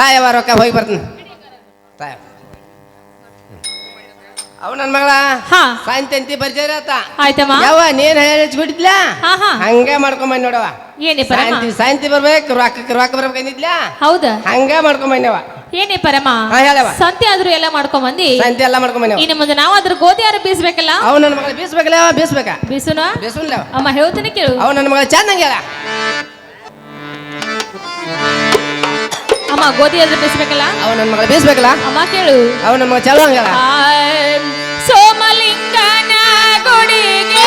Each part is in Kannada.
ತಾಯವ ರೊಕ್ಕ ಹೋಗಿ ಬರ್ತೀನಿ. ತಾಯ. ಅವ್ ನನ್ನ ಮಗಳ? ಹಾ. ಸಾಯಂತಿ ಬರ್ಜಾರ ಆತ. ಆಯ್ತಮ್ಮ. ಯಾವ ನೀನ್ ಹಚ್ಬಿಟ್ಟಿದ್ಲ ಹಾ ಹಾ. ಹಂಗ ಮಾಡ್ಕೊಂಬಂದ್ ನೋಡವ ಏನೇ ಪರಮ. ಸಾಯಂತಿ ಸಾಯಂತಿ ಬರ್ಬೇಕು ರೊಕ್ಕ ರೊಕ್ಕ ಬರ್ಬೇಕಂದಿದ್ಲ ಹೌದಾ? ಹಂಗ ಮಾಡ್ಕೊಂಬಂದವ. ಏನೇ ಪರಮ. ಹಾ ಹೇಳವ ಸಂತೆ ಆದ್ರೂ ಎಲ್ಲ ಮಾಡ್ಕೊಂಡ್ ಬಂದಿ ಸಾಯಂತಿ ಎಲ್ಲ ಮಾಡ್ಕೊಂಬಂದವ. ಇನ್ನು ಮುಂದೆ ನಾವು ಅದ್ರ ಗೋಧಿ ಯಾರು ಬೀಸ್ಬೇಕಲ್ಲ? ಅವ್ ನನ್ನ ಮಗಳ ಬೀಸ್ಬೇಕಲ್ಲ ಅವ ಬೀಸ್ಬೇಕ? ಬೀಸುನ? ಬೀಸುನ್ಲ ಅಮ್ಮ ಹೇಳ್ತೀನಿ ಕೇಳು. ಅವ್ ನನ್ನ ಮಗಳ ಚೆನ್ನಾಗಿ ಹೇಳ ಅಮ್ಮ ಗೋಧಿ ಆದ್ರೆ ಬೇಯಿಸ್ಬೇಕಲ್ಲ? ಅವ ನನ್ನ ಮಗಳು ಬೇಯಿಸ್ಬೇಕಲ್ಲ? ಅಮ್ಮ ಕೇಳು. ಅವ ನನ್ನ ಮಗಳ ಚಲೋ ಹಂಗಲ್ಲ ಸೋಮಲಿಂಗನ ಗುಡಿಗೆ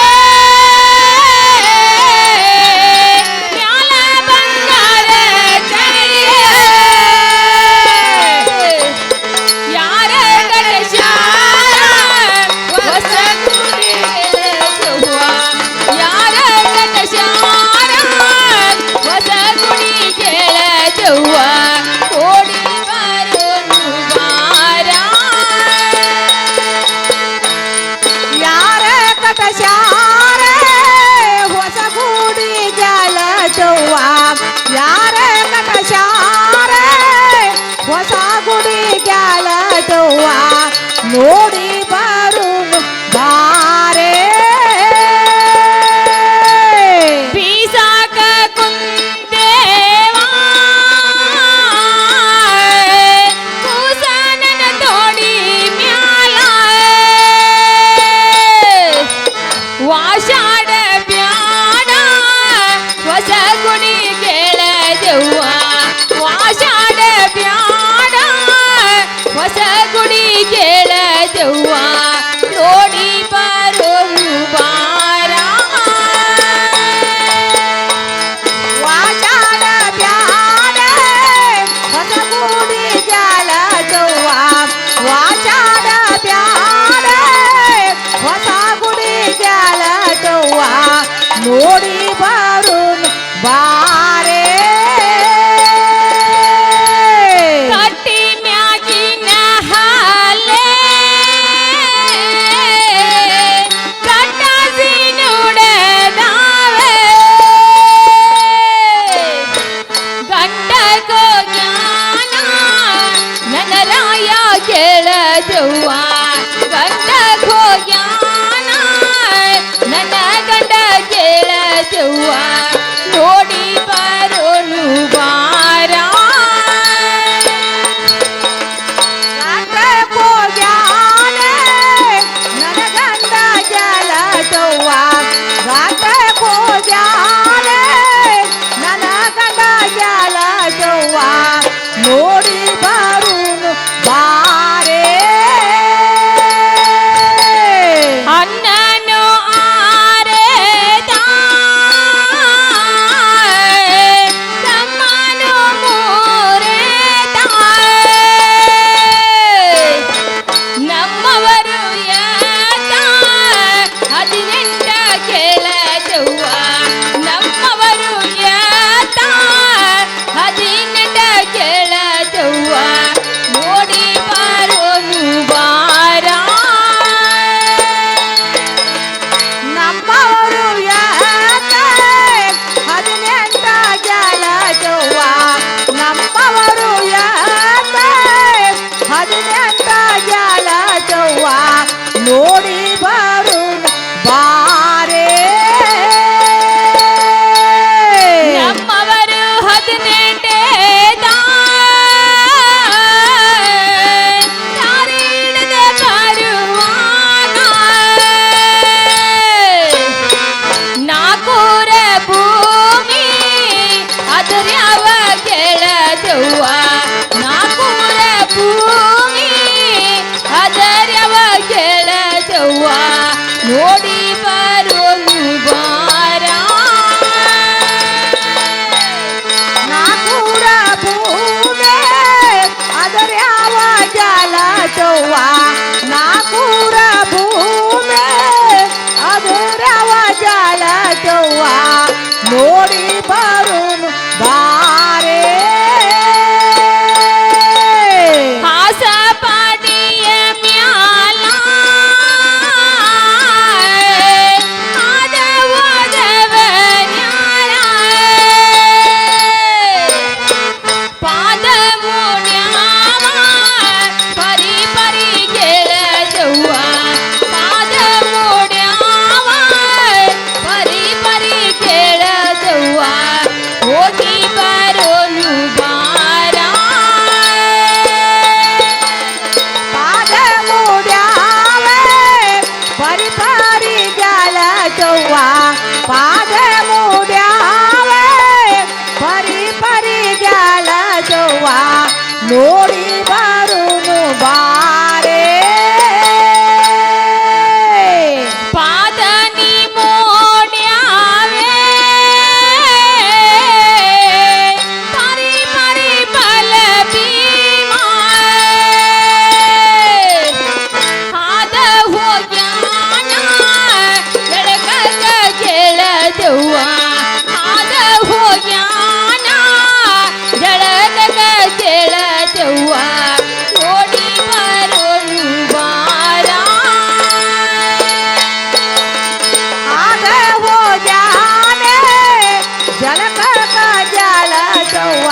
ಚೌವ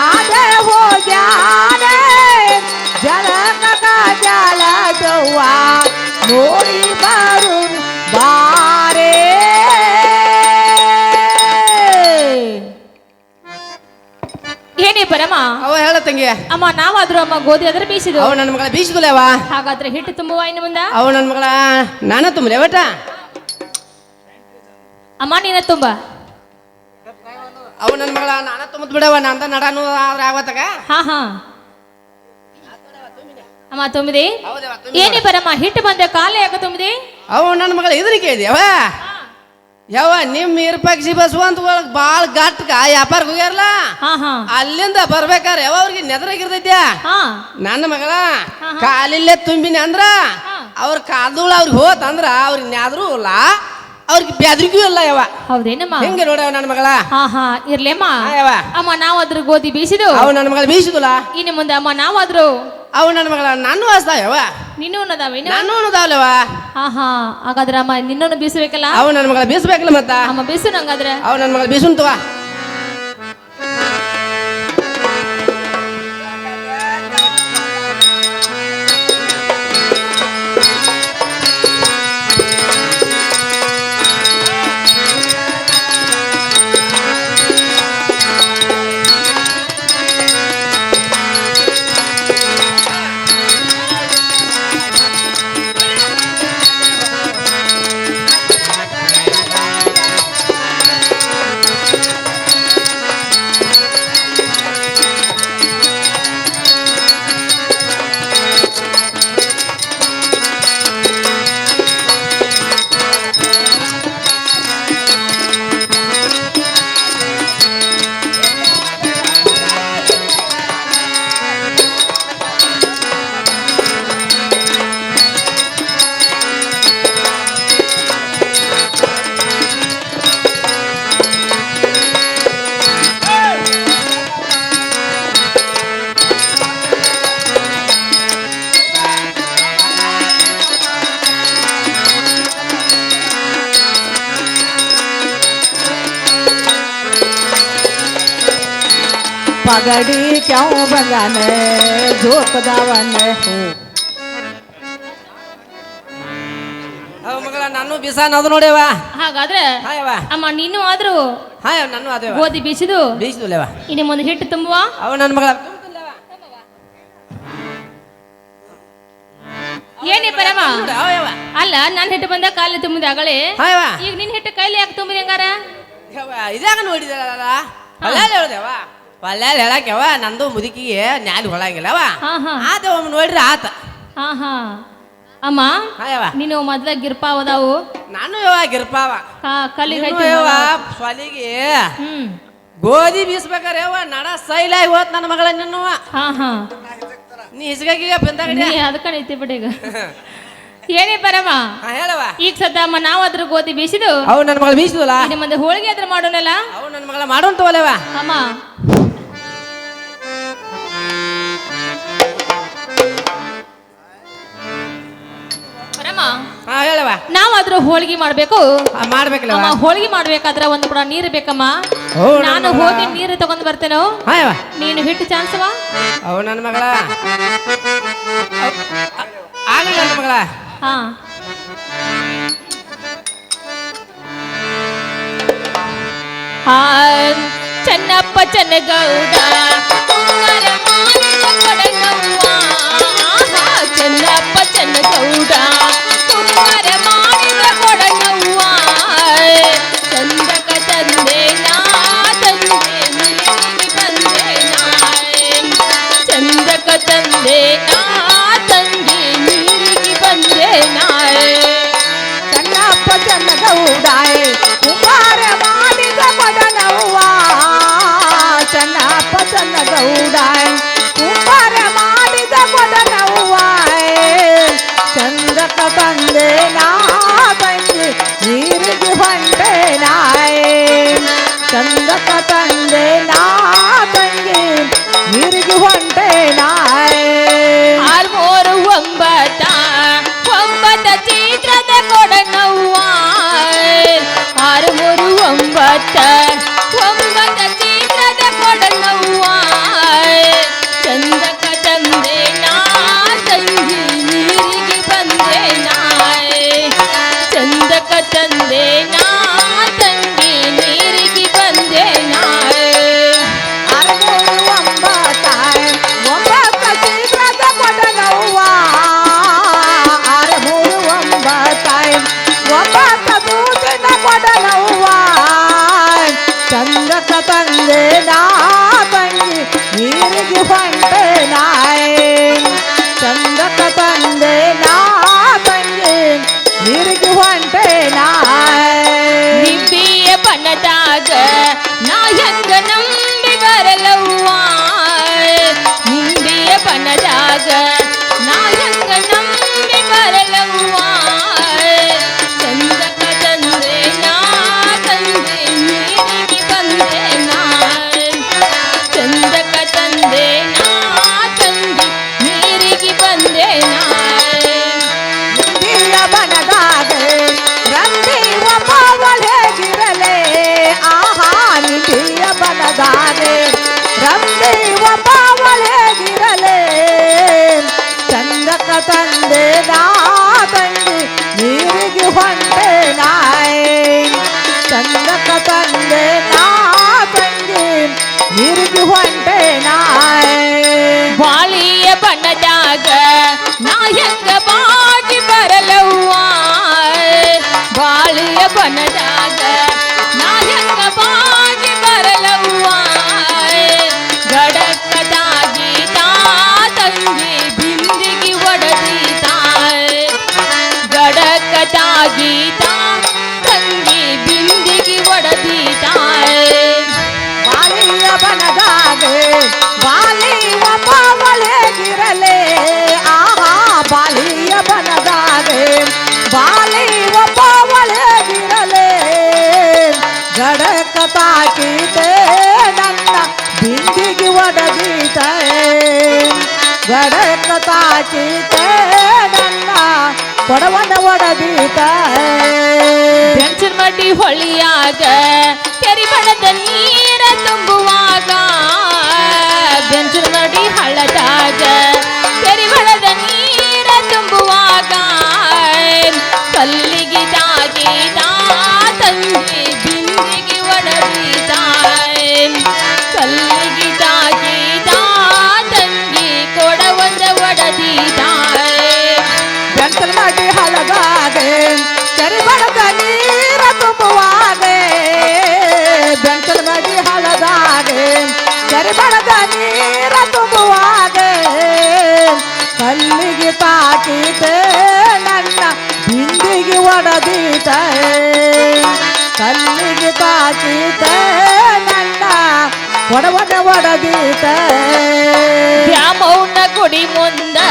ಆದ ಹೋಗ್ಯಾನೆ ಜಲಕ ಜಲ ನೋಡಿ ಬರು ಬಾರೆ. ಏನೇ ಪರಮ? ಅವ ಹೇಳ ತಂಗಿ ಅಮ್ಮ ನಾವಾದ್ರೂ ಅಮ್ಮ ಗೋಧಿ ಅದ್ರ ಬೀಸಿದು ಅವ ನನ್ನ ಮಗಳ ಬೀಸಿದುಲೇವ ಹಾಗಾದ್ರೆ ಹಿಟ್ಟು ತುಂಬುವ ಇನ್ನು ಮುಂದೆ? ಅವ ನನ್ನ ಮಗಳ ನಾನ ತುಂಬಲೆ ಒಟ್ಟ? ಅಮ್ಮ ನೀನ ತುಂಬ. ಅವ ನನ್ನ ಮಗಳ ನಾನ ತುಂಬದ್ ಬಿಡವ ನಂದ ನಡಾನು ಆದ್ರ ಆಗತ್ತಾಗ ಹಾ ಹಾ. ಅಮ್ಮ ತುಂಬಿದೆ? ಏನೇ ಬರಮ್ಮ ಹಿಟ್ಟು ಬಂದೆ ಕಾಲೇ ಯಾಕೆ ತುಂಬಿದೆ? ಅವ ನನ್ನ ಮಗಳ ಇದ್ರಿ ಇದೆಯವ ಯಾವ ನಿಮ್ ಇರ್ಪಕ್ಷಿ ಬಸವಂತ ಒಳಗ್ ಬಾಳ ಗಟ್ಕ ವ್ಯಾಪಾರ ಹೋಗ್ಯಾರಲ್ಲ? ಹಾ ಹಾ. ಅಲ್ಲಿಂದ ಬರ್ಬೇಕಾರೆ ಯಾವ ಅವ್ರಿಗೆ ನೆದರಾಗಿರ್ತೈತ್ಯಾ ನನ್ನ ಮಗಳ ಕಾಲಿಲ್ಲೇ ತುಂಬಿನಿ ಅಂದ್ರ. ಅವ್ರ ಕಾದೂಳ ಅವ್ರಿಗೆ ಹೋತಂದ್ರ ಅಂದ್ರ ಅವ್ರಿಗೆ ನ್ಯಾದ್ರೂ ಇಲ್ಲ ಅವ್ರಿಗೆ ಬ್ಯಾದ್ರಿಗೂ ಇಲ್ಲ ಯಾವ ಹೌದೇನಮ್ಮ? ಹೆಂಗೆ ನೋಡವ ನನ್ನ ಮಗಳ? ಹಾ ಹಾ ಇರ್ಲೇಮ್ಮ. ಹಾ, ಯವ್ವ. ಅಮ್ಮ ನಾವಾದ್ರೂ ಗೋಧಿ ಬೀಸಿದು? ಅವ ನನ್ನ ಮಗಳ ಬೀಸಿದಲ್ಲ. ಇನ್ನು ಮುಂದೆ ಅಮ್ಮ ನಾವಾದ್ರೂ ಅವ ನನ್ನ ಮಗಳ ನಾನು ವಾಸ್ತಾವ ಯಾವ ನೀನು ಅನ್ನದಾವ ಇನ್ನು? ನಾನು ಅನ್ನೋದಾವ್ಲವ ಹಾ ಹಾ ಹಾಗಾದ್ರೆ ಅಮ್ಮ ನಿನ್ನನ್ನು ಬೀಸಬೇಕಲ್ಲ? ಅವ ನನ್ನ ಮಗಳ ಬೀಸ್ಬೇಕಲ್ಲ ಮತ್ತ? ಅಮ್ಮ ಬೀಸು ನಂಗಾದ್ರೆ. ಅವ ನನ್ನ ಮಗಳ ಬೀಸುಂತವ ભંગાને જોત દાવાને હું ಅವ ಮಗಳ ನಾನು ಬಿಸಾನ ಅದು ನೋಡ್ಯವ ಹಾಗಾದ್ರೆ ಹಾಯವ ಅಮ್ಮ ನೀನು ಆದ್ರೂ ಹಾಯ ನಾನು ಅದೇ ಗೋಧಿ ಬೀಸಿದು? ಬೀಸಿದುಲೆವ ಇನ್ನು ಮುಂದೆ ಹಿಟ್ಟು ತುಂಬುವ? ಅವ ನನ್ನ ಮಗಳ. ಏನೇ ಪರಮ. ಅಲ್ಲ ನನ್ನ ಹಿಟ್ಟು ಬಂದ ಕಾಲಿ ತುಂಬಿದೆ ಆಗಲೇ ಈಗ ನಿನ್ನ ಹಿಟ್ಟು ಕೈಲಿ ಯಾಕೆ ತುಂಬಿದೆ ಹಂಗಾರ? ಇದಾಗ ನೋಡಿದಲ್ಲ ಅಲ್ಲ? ಹೇಳ್ದೇವಾ ಪಲ್ಯಾಲ ಹೇಳಕ್ಕೆವ ನಂದು ಮುದುಕಿಗೆ ನ್ಯಾಲಿ ಹೊಳಂಗಿಲ್ಲವ ಹಾ ಹಾ. ಆತ ಒಮ್ಮೆ ನೋಡ್ರಿ ಆತ. ಹಾ ಹಾ. ಅಮ್ಮ ಹಾಯವ ನೀನು ಮೊದ್ಲ ಗಿರ್ಪಾವ್ ಅದಾವು? ನಾನು ಯವ ಗಿರ್ಪಾವ. ಕಾ- ಐತಿ ಯವ್ವ ಸ್ವಲಿಗೆ ಹ್ಮ್. ಗೋಧಿ ಬೀಸ್ಬೇಕಾರೆ ಯವ್ವ ನಡ ಸೈಲಾಗಿ ಹೋತ್ ನನ್ನ ಮಗಳ ನಿನ್ನುವ. ಹಾ ಹಾ. ನೀ ಹಿಸ್ಗಾಗಿಗ ನೀ ಅದಕ್ಕ ಐತಿ ಬಿಡಿ ಈಗ. ಏನೇ ಪರಮ ಹಾ ಹೇಳವ ಈಗ ಸದ್ದ ಅಮ್ಮ ಅದ್ರ ಗೋಧಿ ಬೀಸಿದು? ಅವು ನನ್ನ ಮಗಳ ಬೀಸಿದಲ್ಲ? ನಿಮ್ಮ ಮುಂದೆ ಹೋಳಿಗೆ ಆದ್ರೆ ಮಾಡೋಣಲ್ಲ ಅವು ನನ್ನ ಮಗಳ ಮಾಡೋಂತವಲ್ಲವ ಅಮ್ಮ. ನಾವಾದ್ರೂ ಹೋಳಿಗೆ ಮಾಡ್ಬೇಕು? ಅಮ್ಮ ಹೋಳಿಗೆ ಮಾಡ್ಬೇಕಾದ್ರೆ ಒಂದು ಕೂಡ ನೀರು ಬೇಕಮ್ಮ. ನಾನು. ಹೋಗಿ ನೀರು ತಗೊಂಡ್ ಬರ್ತೇನೋ? ನೀನು ಹಿಟ್ಟು ಚಾನ್ಸ್ ಅವ ನನ್ನ ಮಗಳ. ಆಗಲ್ಲ ನನ್ನ ಮಗಳ. ಹಾ. ಚೆನ್ನಪ್ಪ ಚೆನ್ನಗೌಡ. ಚೆನ್ನಪ್ಪ ಚೆನ್ನಗೌಡ. ಉಂಗರ ಬಂದೆ ನಾ ಬಂದೆ ಮಾಡಿದ ಚನ್ನಪ್ಪ ಚಂದಕ ಬಂದೆ ನಾ ಬಂದೆ ನಾ ಬಂದೆ ಇರುಗಿ ಹೊಂಟೆ ನಾಯ್ ಬಾಳಿಯ ಬಣ್ಣದಾಗ ನಾ ಹೆಂಗ ಬಾಗಿ ಬರಲವ್ವ ಬಾಳಿಯ ಬಣ್ಣದಾಗ ತಾಕೀತೆ ನನ್ನ ಬಿಂದಿಗೆ ಒಡಗೀತೆ. ಗಡಕ ತಾಕೀತೆ ನನ್ನ ಕೊಡವನ ಒಡಗೀತೆ. ಬೆಂಚಿನ ಮಡಿ ಹೊಳಿಯಾಗ ಕೆರಿ ಬಣದಲ್ಲಿ ಚೀತ ನನ್ನ ಒಡವನ ಒಡಗೀತ. ದ್ಯಾಮೌನ ಗುಡಿ ಮುಂದೆ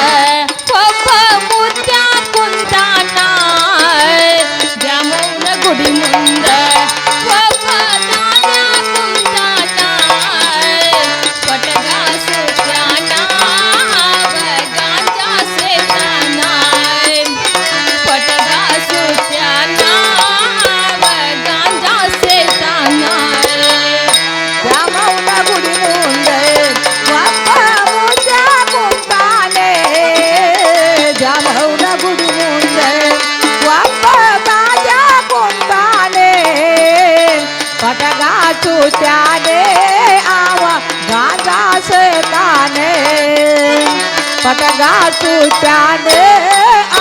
पटगा टूटा ने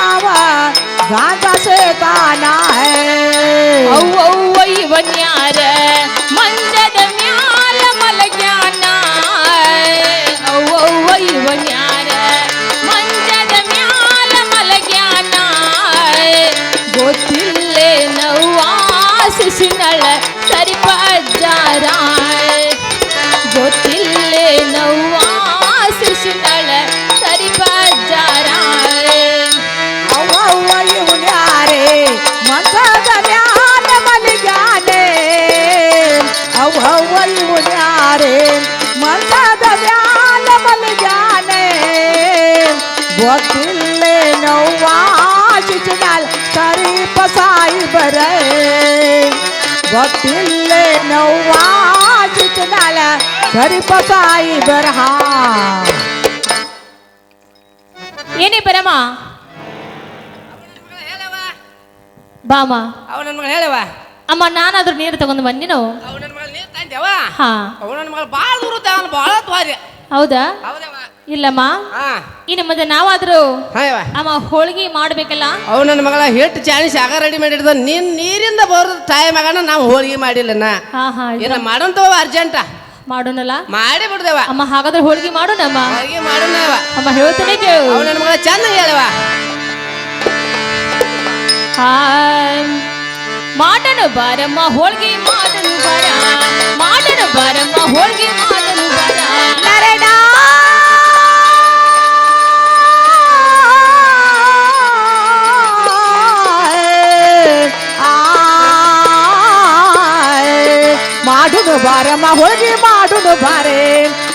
आवा गांजा से ताना है। औ औ वही बनिया ಗೊತ್ತಿಲ್ಲೇ ನೋವಾ ಶಿಶುನಾಲ ಶರೀಫ ಸಾಯಿಬರ ಹಾ ಏನೇ ಪರಮ ಬಾಮ ಅವ ನನ್ನ ಮಗಳು ಹೇಳವ ಅಮ್ಮ ನಾನಾದ್ರೂ ನೀರು ತಗೊಂಡು ಬಂದಿನು ಅವ ನನ್ನ ಮಗಳು ನೀರು ತಂದೆವ ಹಾ ಅವ ನನ್ನ ಮಗಳು ಭಾಳ ದೂರ ಅವನು ಭಾಳ ತ್ವಾರಿ ಹೌದಾ ಹೌದವ ಇಲ್ಲಮ್ಮ ಈ ಇನ್ನು ಮತ್ತೆ ನಾವಾದ್ರೂ ಅಮ್ಮ ಹೋಳಿಗೆ ಮಾಡ್ಬೇಕಲ್ಲ? ಅವ್ ನನ್ನ ಮಗಳ ಹಿಟ್ಟು ಚಾಣಿಸಿ ಆಗ ರೆಡಿ ಮಾಡಿಡ್ದ. ನೀನ್ ನೀರಿಂದ ಬರೋದು ಟೈಮ್ ಆಗಣ ನಾವು ಹೋಳಿಗೆ ಮಾಡಿಲ್ಲನ. ಏನ ಮಾಡೋಂತವ ಅರ್ಜೆಂಟ. ಮಾಡೋಣಲ್ಲ ಮಾಡಿ ಬಿಡ್ದೇವ. ಅಮ್ಮ ಹಾಗಾದ್ರೆ ಹೋಳಿಗೆ ಮಾಡೋಣಮ್ಮ ಹೋಳಿಗೆ ಮಾಡೋಣ ಅಮ್ಮ ಹೇಳ್ತಾನೆ ಕೇಳು. ಅವ ನನ್ನ ಮಗಳ ಚಂದ ಹೇಳವ ಮಾಡಣ ಮಾಡನು ಬಾರಮ್ಮ ಹೋಳಿಗೆ ಮಾಡಣ ಬಾರ. ಮಾಡಣ ಬಾರಮ್ಮ ಹೋಳಿಗೆ ಮಾಡನು ಬರ. ಮಾಡುನು ಬಾರಮ್ಮ ಹೋಳಿಗೆ ಮಾಡುನು ಬಾರೆ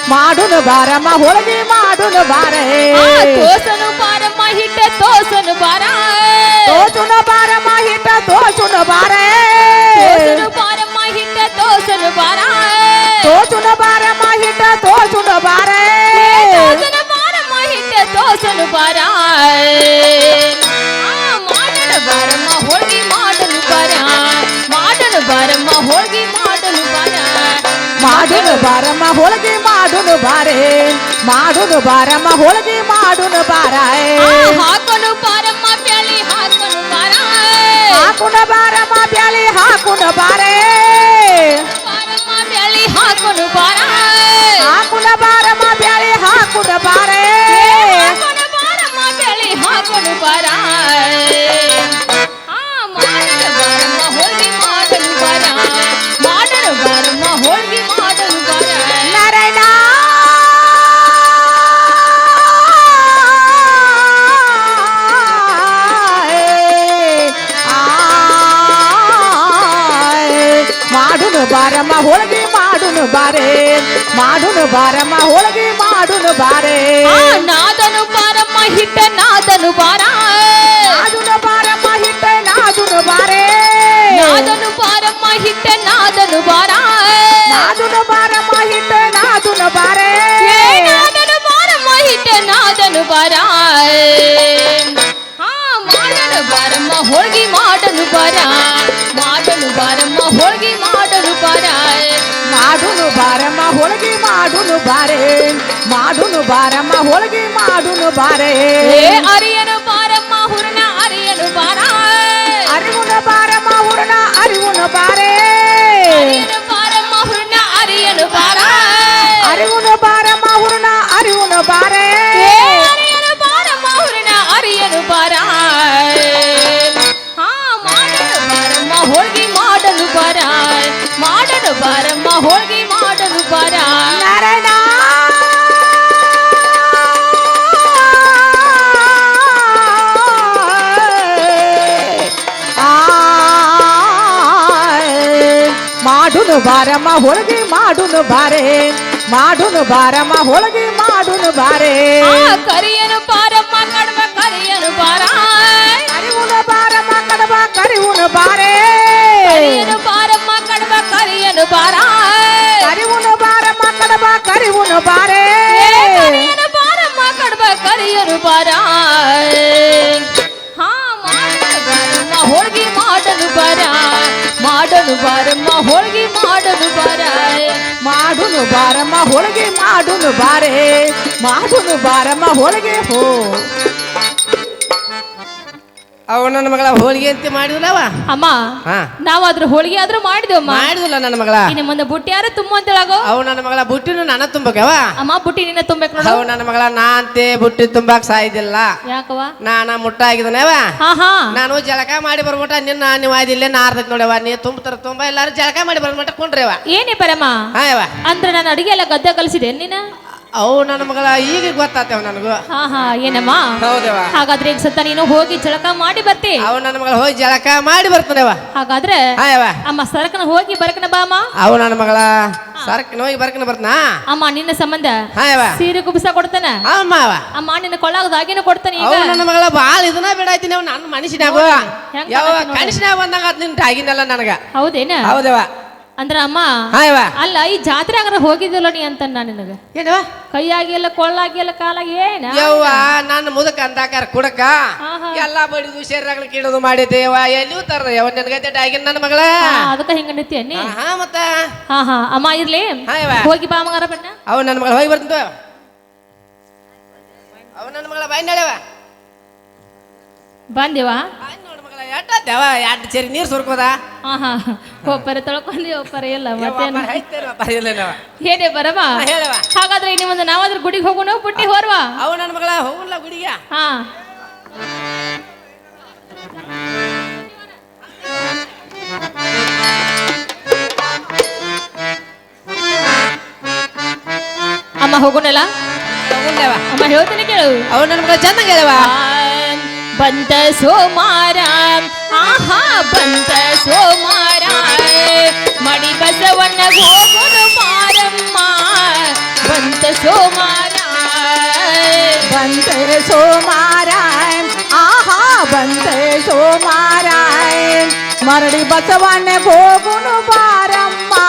ಮಾಡುನು ಬಾರಮ್ಮ ಹೋಳಿಗೆ ಮಾಡುನು ಬಾರೆ ಆ, ತೋಸನು ಬಾರಮ್ಮ ಹಿಟ್ಟ ತೋಸನು ಬಾರ ತೋಚುನ ಬಾರಮ್ಮ ಹಿಟ್ಟ ತೋಚುನ ಬಾರೆ ತೋಸನು ಬಾರಮ್ಮ ಹಿಟ್ಟ ತೋಸನು ಬಾರ ತೋಚುನ ಬಾರಮ್ಮ ಹಿಟ್ಟ ತೋಚುನ ಬಾರೆ ತೋಸನು ಬಾರಮ್ಮ ಹಿಟ್ಟ ತೋಸನು ಬಾರ ಆ, ಮಾಡನು ಬಾರಮ್ಮ ಹೋಳಿಗೆ ಮಾಡನು ಬರ ಮಾಡನು ಬಾರಮ್ಮ ಹೋಳಿಗೆ ಮಾಡನು ಬರ ಮಾಡುನು ಬಾರಮ್ಮ ಹೋಳಿಗೆ ಮಾಡುನು ಬಾರೆ. ಮಾಡುನು ಬಾರಮ್ಮ ಹೋಳಿಗೆ ಮಾಡುನು ಬಾರ. ಆ, ಹಾಕೊನು ಬಾರಮ್ಮ ಬ್ಯಾಳಿ ಹಾಕೊನು ಬಾರ. ಹಾಕುನ ಬಾರಮ್ಮ ಬ್ಯಾಳಿ ಹಾಕುನ ಬಾರೆ. ಬಾರಮ್ಮ ಬ್ಯಾಳಿ ಹಾಕೊನು ಬಾರ. ಹಾಕುನ ಬಾರಮ್ಮ ಬ್ಯಾಳಿ ಹಾಕುನ ಬಾರೆ. ಹಾಕೊನು ಬಾರಮ್ಮ ಬ್ಯಾಳಿ ಹಾಕೊನು ಬಾರ. ಬಾರಮ್ಮ ಹೋಳಿಗೆ ಮಾಡುನು ಬಾರೆ ಮಾಡುನು ಬಾರಮ್ಮ ಹೋಳಿಗೆ ಮಾಡುನು ಬಾರೆ ಆ, ನಾದನು ಬಾರಮ್ಮ ಹಿಟ್ಟ ನಾದನು ಬಾರ ನಾದುನು ಬಾರಮ್ಮ ಹಿಟ್ಟ ನಾದುನು ಬಾರೆ ನಾದನು ಬಾರಮ್ಮ ಹಿಟ್ಟ ನಾದನು ಬಾರ ನಾದುನು ಬಾರಮ್ಮ ಹಿಟ್ಟ ನಾದುನು ಬಾರೆ ಏ ನಾದನು ಬಾರಮ್ಮ ಹಿಟ್ಟ ನಾದನು ಬಾರ ಹಾ ಮಾಡನು ಬಾರಮ್ಮ ಹೋಳಿಗೆ ಮಾಡನು ಬಾರ ಮಾಡನು ಬಾರಮ್ಮ ಹೋಳಿಗೆ ಮಾಡನು ಬಾರ ಮಾಡುನು ಬಾರಮ್ಮ ಹೋಳಿಗೆ ಮಾಡುನು ಬಾರೆ ಮಾಡುನು ಬಾರಮ್ಮ ಹೋಳಿಗೆ ಮಾಡುನು ಬಾರೆ ಏ ಅರಿಯನು ಬಾರಮ್ಮ ಹುರನ ಅರಿಯನು ಬಾರ ಅರಿವುನ ಬಾರಮ್ಮ ಹುಡುನ ಅರಿವುನ ಬಾರೆ ಅರಿಯನು ಬಾರಮ್ಮ ಹುರನ ಅರಿಯನು ಬಾರ ಅರಿವುನ ಬಾರಮ್ಮ ಹುಡುನ ಅರಿವುನ ಬಾರೆ ಏ ಅರಿಯನು ಬಾರಮ್ಮ ಹುರನ ಅರಿಯನು ಬಾರ ಹಾ ಮಾಡನು ಬಾರಮ್ಮ ಹೋಳಿಗೆ ಮಾಡಲು ಬಾರ ಮಾಡನು ಬಾರಮ್ಮ ಹೋಳಿಗೆ ಮಾಡುನು ಬಾರಮ್ಮ ಹೋಳಿಗೆ ಮಾಡುನು ಬಾರೆ. ಮಾಡುನು ಬಾರಮ್ಮ ಹೋಳಿಗೆ ಮಾಡುನು ಬಾರೆ. ಕರಿಯನು ಬಾರಮ್ಮ ಕಡಬ ಕರಿಯನು ಬಾರ. ಅರಿವುನ ಬಾರಮ್ಮ ಕಡಬ ಕರಿವುನ ಬಾರೆ. ಕರಿಯನು ಬಾರಮ್ಮ ಕಡಬ ಕರಿಯನು ಬಾರ. ಅರಿವುನ ಬಾರಮ್ಮ ಕಡಬ ಕರಿವುನ ಬಾರೆ. ಕರಿಯನು ಬಾರಮ್ಮ ಕಡಬ ಕರಿಯನು ಬಾರ. ಹಾ ಮಾಡನು ಬಾರಮ್ಮ ಹೋಳಿಗೆ ಮಾಡಲು ಬಾರ. ಮಾಡನು ಬಾರಮ್ಮ ಹೋಳಿಗೆ ಮಾಡನು ಬಾರ. ಮಾಡುನು ಬಾರಮ್ಮ ಹೋಳಿಗೆ ಮಾಡುನು ಬಾರೆ. ಮಾಡುನು ಬಾರಮ್ಮ ಹೋಳಿಗೆ ಹೋ. ಅವ ನನ್ನ ಮಗಳ ಹೋಳಿಗೆ ಅಂತ ಮಾಡಿದ್ರವ ಅಮ್ಮ ಹಾ. ಅದ್ರ ಹೋಳಿಗೆ ಆದ್ರೂ ಮಾಡಿದೆವಮ್ಮ. ಮಾಡಿದ್ಲ ನನ್ನ ಮಗಳ? ಇನ್ನು ಮುಂದೆ ಬುಟ್ಟಿ ಯಾರು ತುಂಬ ಅಂತೇಳಾಗೋ ಅವ ನನ್ನ ಮಗಳ ಬುಟ್ಟಿನ ನಾನು ತುಂಬಕವ ಅಮ್ಮ ಬುಟ್ಟಿ ನಿನ್ನ ತುಂಬಬೇಕು ನೋಡು. ಅವು ನನ್ನ ಮಗಳ ನಾ ಅಂತೆ ಬುಟ್ಟಿ ತುಂಬಾಕ್ ಸಾಯ್ದಿಲ್ಲ. ಯಾಕವ ನಾನ ಮುಟ್ಟಾಗಿದನವ ಹಾ ಹಾ. ನಾನು ಜಳಕ ಮಾಡಿ ಬರ್ಬಿಟ್ಟ ನಿನ್ನ ನೀವು ಆದಿಲ್ಲೇ ನಾರ್ತೈತಿ ನೋಡವ ನೀ ತುಂಬತರ ತುಂಬ ಎಲ್ಲಾರು ಜಳಕ ಮಾಡಿ ಬರ್ಬಿಟ್ಟ ಕುಂಡ್ರವ ಏನೇ ಪರಮ್ಮ ಹಾ ಯವ್ವ ಅಂದ್ರೆ ನಾನು ಅಡಿಗೆ ಎಲ್ಲ ಗದ್ದೆ ಕಲಿಸಿದೆ ನೀನ? ಅವು ನನ್ನ ಮಗಳ ಈಗ ಗೊತ್ತಾತೇವ ನನಗೂ. ಹಾ ಹಾ ಏನಮ್ಮ? ಹೌದವ ಹಾಗಾದ್ರೆ ಈಗ ಸತ್ತ ನೀನು ಹೋಗಿ ಜಳಕ ಮಾಡಿ ಬರ್ತಿ. ಅವ ನನ್ನ ಮಗಳ ಹೋಗಿ ಜಳಕ ಮಾಡಿ ಬರ್ತಾನವ ಹಾಗಾದ್ರೆ ಹಾ ಯವ್ವ ಅಮ್ಮ ಸರಕನ ಹೋಗಿ ಬರಕನ ಬಾ ಅಮ್ಮ. ಅವು ನನ್ನ ಮಗಳ ಸರಕನ ಹೋಗಿ ಬರ್ಕನ ಬರ್ತನಾ? ಅಮ್ಮ ನಿನ್ನ ಸಂಬಂಧ. ಹಾ ಸೀರೆ ಕುಬ್ಸ ಕೊಡ್ತಾನ? ಅಮ್ಮ ಅವ ಅಮ್ಮ ನಿನ್ನ ಕೊಳ್ಳಾಗದಾಗಿನ ಕೊಡ್ತಾನೆ ಈಗ? ಅವು ನನ್ನ ಮಗಳ ಬಾಳ ಇದನ್ನ ಬಿಡಾಯ್ತೀನಿ ಅವ್ ನನ್ನ ಮನುಷ್ಯನಾಗ ಯಾವ ಕನಸಿನಾಗ ಬಂದಾಗ ನಿನ್ ಆಗಿನಲ್ಲ ನನಗ. ಹೌದೇನ? ಹೌದವ ಅಂದ್ರ ಅಮ್ಮ ಹಾ ಅಲ್ಲ ಈ ಜಾತ್ರೆ ಆಗರ ಹೋಗಿದ್ದಿಲ್ಲ ನೀ ಅಂತ ನಾ ನಿನಗ? ಏನವ ಕೈಯಾಗಿಲ್ಲ ಕೊಳ್ಳಾಗಿಲ್ಲ ಕಾಲಾಗಿ ಏನ? ಯವ್ವ ನನ್ನ ಮುದಕ ಅಂದಾಕಾರ ಕುಡಕ. ಎಲ್ಲಾ ಬಡಿದು ಶರೀರಗಳು ಕಿಡದು ಮಾಡಿದ್ದೇವ. ಎಲ್ಲಿಯೂ ತರದ ಯವ್ವ ನಿನಗೈತೆ ಆಗಿನ ನನ್ನ ಮಗಳ? ಅದಕ್ಕ ಹಿಂಗ ನಿತ್ಯ ನೀ? ಹಾ ಮತ್ತ? ಹಾ ಹಾ. ಅಮ್ಮ ಇರ್ಲಿ. ಹೋಗಿ ಬಾ ಮಗಾರ ಬಣ್ಣ. ಅವ ನನ್ನ ಮಗಳ ಹೋಗಿ ಬರ್ತಂತ. ಅವ ನನ್ನ ಮಗಳ ಬಾಯ್ ನಳೆವ ಬಂದಿವಾ? ಮಗಳ ಎಟ್ಟಾದ್ಯವ ಎರಡು ಚೇರಿ ನೀರು ಸುರ್ಕೋದ? ಹಾ ಹಾ ಒಬ್ಬರ ತೊಳ್ಕೊಂಡಿ ಪರ ಇಲ್ಲ ಮತ್ತೇನು? ಏನೇ ಬರವಾ? ಹೇಳವ ಹಾಗಾದ್ರೆ ನಿಮ್ಮದು ನಾವಾದ್ರೂ ಗುಡಿಗೆ ಹೋಗೋಣ ಪುಟ್ಟಿ ಹೋರ್ವಾ? ಅವ ನನ್ನ ಮಗಳ ಹೋಗಲ್ಲ ಗುಡಿಗೆ. ಹಾ. ಅಮ್ಮ ಹೋಗೋಣಲ್ಲ ಅಮ್ಮ ಹೇಳ್ತೀನಿ ಕೇಳು. ಅವ ನನ್ನ ಮಗಳ ಚಂದ बंत सो मारा। आहा बंत सो मारा। मणि बसवन गोगुण मारम्मा। बंत सो मारा। बंत सो मारा। आहा बंत सो मारा। मरड़ी बसवन गोगुण मारम्मा।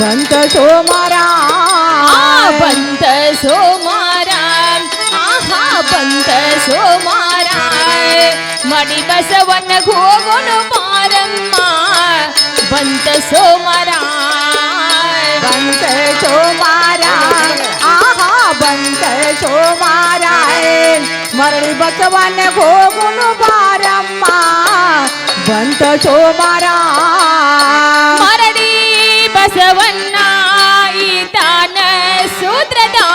बंत सो मारा। बंत सो मारा। आहा बंत सो मारा ಮಡಿ ಬಸವಣ್ಣ ಹೋಗುನು ಮಾರಮ್ಮ ಬಂತ ಸೋಮಾರ ಬಂತೆ ಸೋಮಾರ ಆಹಾ ಬಂತೆ ಸೋಮಾರಾಯ ಮರಳಿ ಬಸವಣ್ಣ ಹೋಗುನು ಬಾರಮ್ಮ ಬಂತ ಸೋಮಾರ ಮರಡಿ ಬಸವಣ್ಣ ಈತಾನ ಸೂತ್ರಧಾರ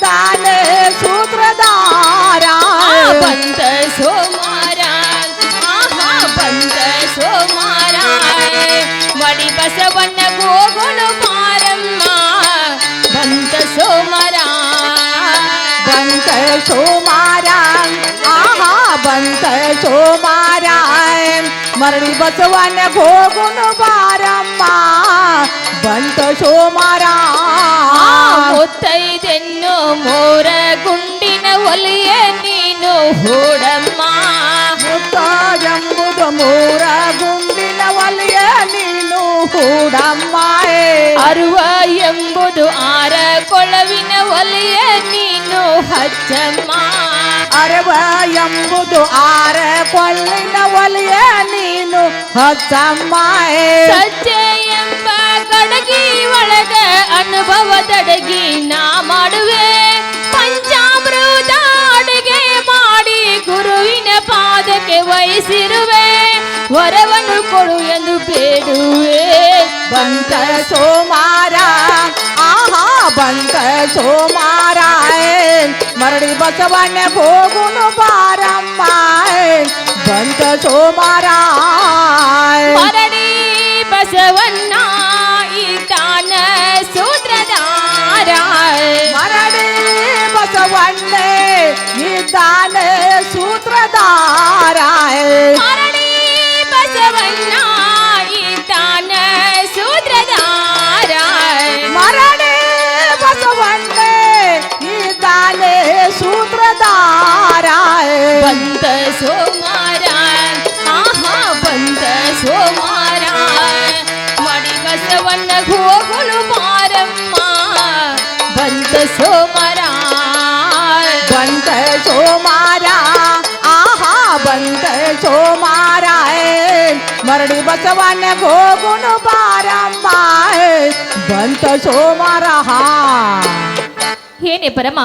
താനെ സൂത്രധാര പന്ത സോമാരാൻ ആഹാ പന്ത സോമാരാൻ വടി ബസവണ്ണ ഗോകുല മാരമ്മ പന്ത സോമാരാൻ പന്ത സോമാരാൻ ആഹാ പന്ത സോമാരാൻ ಸೋಮಾರ ಮರಳಿ ಬಸವಣ್ಣ ಹೋಗುನು ಬಾರಮ್ಮ ಬಂತ ಸೋಮಾರ ಆ ಮುತ್ತೈದೆನ್ನು ಮೂರ ಗುಂಡಿನ ಒಲಿಯ ನೀನು ಹೂಡಮ್ಮ ಮುತ್ತ ಎಂಬುದು ಮೂರ ಗುಂಡಿನ ಒಲಿಯ ನೀನು ಹೂಡಮ್ಮಾಯೇ ಅರುವ ಎಂಬುದು ಆರ ಕೊಳವಿನ ಒಲಿಯ ನೀನು ಹಚ್ಚಮ್ಮ ಅರವ ಎಂಬುದು ಆರ ಪಳ್ಳಿನ ಒಲಿಯ ನೀನು. ಹೊಸಮ್ಮ ಎಂಬ ಕಡಗಿ ಒಳಗ ಅನುಭವದಡಗಿ ನಾ ಮಾಡುವೆ. ಪಂಚಾಮೃತ ಅಡುಗೆ ಮಾಡಿ ಗುರುವಿನ ಪಾದಕ್ಕೆ ವಹಿಸಿರುವೆ. ವರವನ್ನು ಕೊಡು ಎಂದು ಬೇಡುವೆ. ಬಂತ ಸೋಮಾರ ಆಹಾ बनकर सोमारायण मरड़ी बसवन भोगुन पारम्बायण बंत सोमारायण मरड़ी बसवन्ना ईतान सूत्रधारायण मरड़ी बसवन्ने ईतान सूत्रधारायण बंद सो मारा आहा बंद सो मारा मणि बसवन्न घोगुल मारम्मा बंद सो मारा बंत सो मारा आहा बंद सो मारा मरणी बसवन घोगुन बारम्मा बंत सो मारा ನನ್ನ ಪರಮ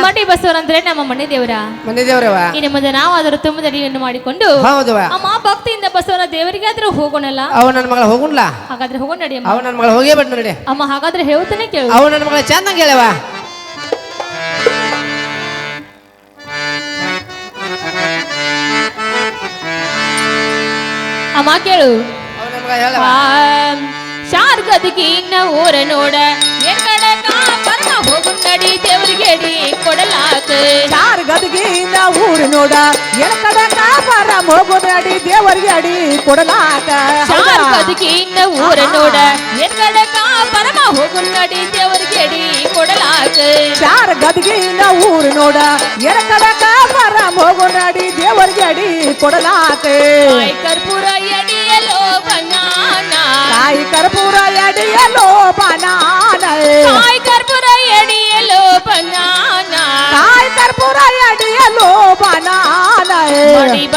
ಮಡಿ ಬಸವರ ಅಂದ್ರೆ ನಮ್ಮ ಮನೆ ದೇವರ. ಮನೆ ದೇವರವ ಇನ್ನು ಮುಂದೆ ನಾವು ಅದರ ತುಂಬದಲ್ಲಿ ಅಡಿಯನ್ನು ಮಾಡಿಕೊಂಡು ಅಮ್ಮ ಭಕ್ತಿಯಿಂದ ಬಸವನ ದೇವರಿಗೆ ಆದ್ರೂ ಹೋಗೋಣಲ್ಲ? ಅವ ನನ್ನ ಮಗಳ ಹಾಗಾದ್ರೆ ಹೋಗೋಣ ನಡಿ ಅಮ್ಮ. ಅವ ನನ್ನ ಮಗಳ ಹೋಗೇ ಬಿಟ್ಟು ನಡಿ. ಅಮ್ಮ ಹಾಗಾದ್ರೆ ಹೇಳ್ತಾನೆ ಕೇಳು. ಅವ ನನ್ನ ಮಗಳ ಚೆನ್ನಾಗಿ ಹೇಳವ. ಅಮ್ಮ ಕೇಳು. ಅವ ನನ್ನ ಮಗ ಹೇಳವ. ಶಾರ್ಗದಿಗೆ ಇನ್ನ ಊರ ನೋಡ. ಕೊಡಲಾಕ ಯಾರ ಗದಗಿನ ಊರು ನೋಡ ಎಳಕಡಕ ಬರ ಹೋಗು ನಡಿ ದೇವರಿಗೆ ಅಡಿ ಕೊಡಲಾಕ ಶಾರ್ಗದಿಗೆ ಇನ್ನ ಊರ ನೋಡ ಎಕ್ಕಡಕ ಪರಮ ಹೋಗು ನಡಿ ದೇವ್ರಿಗೆ ಅಡಿ ಕೊಡಲಾಕ ಯಾರ ಗದಗಿನ ಊರು ನೋಡ ಎಳಕಡಕ ಬರ ಹೋಗು ನಡಿ ದೇವರಿಗೆ ಅಡಿ ಕೊಡಲಾಕ ಕಾಯ್ ಕರ್ಪೂರ ಎಡಿಯಲೋ ಬನಾನ ಕಾಯಿ ಕರ್ಪೂರ ಎಡಿಯಲೋ ಬನಾನ ಕಾಯ್ ಕರ್ಪೂರ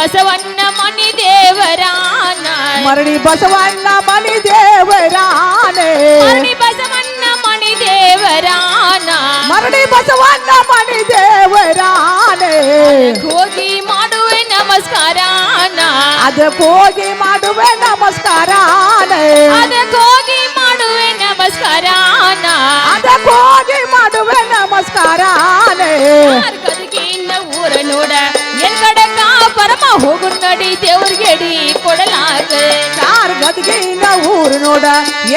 ಬಸವಣ್ಣ ಮಣಿ ದೇವರಾನ ಮರಳಿ ಬಸವಣ್ಣ ಮನಿ ದೇವರಾನೆ ಮಣಿ ಬಸವಣ್ಣ ಮಣಿ ದೇವರಾನ ಮರಳಿ ಬಸವಣ್ಣ ಮನಿ ದೇವರಾನೆ ಹೋಗಿ ಮಾಡುವೆ ನಮಸ್ಕಾರಾನ ಅದಕ್ಕೆ ಹೋಗಿ ಮಾಡುವೆ ನಮಸ್ಕಾರಾನೆ ಅದಕ್ಕೆ ಹೋಗಿ ಮಾಡುವೆ ನಮಸ್ಕಾರಾನ ಅದಕ್ಕೆ ಹೋಗಿ ಮಾಡುವೆ ನಮಸ್ಕಾರಾನೆ ಗದ್ಗಿನ ಊರು ನೋಡ.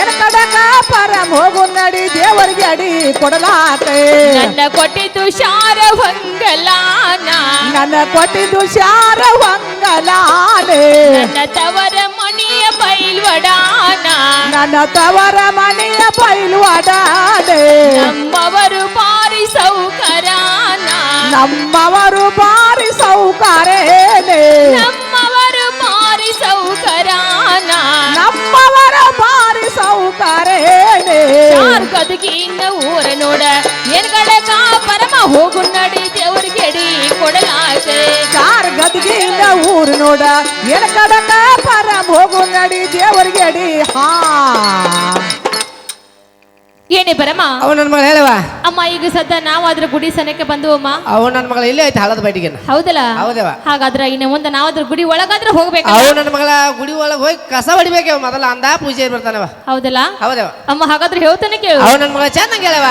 ಏನ್ ಕಡಕ? ಪರಂ ಹೋಗು ನಡಿ ದೇವರಿಗೆ ಅಡಿ ಕೊಡಲಾತೆ. ನನ್ನ ಕೊಟ್ಟಿದ್ದು ಶಾರ ಹೊಂಗಲಾನ. ನನ್ನ ಕೊಟ್ಟಿದ್ದು ಶಾರ ಹೊಂಗಲಾನೆ. ನನ್ನ ತವರ ಮಣಿಯ ಬೈಲ್ವಡಾನ ನನ್ನ ತವರ ಮನೆಯ ಬೈಲ್ವಡಾನೆ ನಮ್ಮವರು ಬಾರಿ ಸೌಕರಾನ. ನಮ್ಮವರು ಬಾರಿ ಸೌಕರೇನೆ. ನಮ್ಮವರು ಪಾರಿ ಸೌಕರಾನ ನಮ್ಮವರ ಬಾರಿ ಸೌಕಾರೇನೆ ಯಾರ್ ಗದಗಿನ ಊರ ನೋಡ ಏನ್ ಕಡಕ ಪರಮ ಹೋಗು ನಡಿ ದೇವ್ರಿಗೆ ಅಡಿ ಕೊಡಲಾಗ ಕಾರ್ ಗದ್ಗಿನ ಊರು ನೋಡ ಎನ್ ಕಡಕ ಪರಂ ಹೋಗು ನಡಿ ದೇವರಿಗೆ ಅಡಿ ಹಾ ಏನೇ ಬರಮ್ಮ? ಅವ ನನ್ನ ಮಗಳು ಹೇಳವ ಅಮ್ಮ ಈಗ ಸದ್ದ ನಾವಾದ್ರ ಗುಡಿ ಸನಕ್ಕೆ ಬಂದು ಅಮ್ಮ ಅವ ನನ್ನ ಮಗಳ ಇಲ್ಲೇ ಐತೆ ಹಳದ ಬೈಟಿಗೆ ಹೌದಲ್ಲ? ಹೌದವ. ಹಾಗಾದ್ರೆ ಇನ್ನು ಮುಂದೆ ನಾವಾದ್ರ ಗುಡಿ ಒಳಗಾದ್ರೆ ಹೋಗ್ಬೇಕ ಅವ ನನ್ನ ಮಗಳ ಗುಡಿ ಒಳಗೆ ಹೋಗಿ ಕಸ ಹೊಡಿಬೇಕವ ಮೊದಲ ಅಂದ ಪೂಜೆ ಬರ್ತಾನವ. ಹೌದಲ್ಲ? ಹೌದವ. ಅಮ್ಮ ಹಾಗಾದ್ರೆ ಹೇಳ್ತಾನೆ ಕೇಳು. ಅವ ನನ್ನ ಮಗಳ ಚೆನ್ನಾಗಿ ಹೇಳವ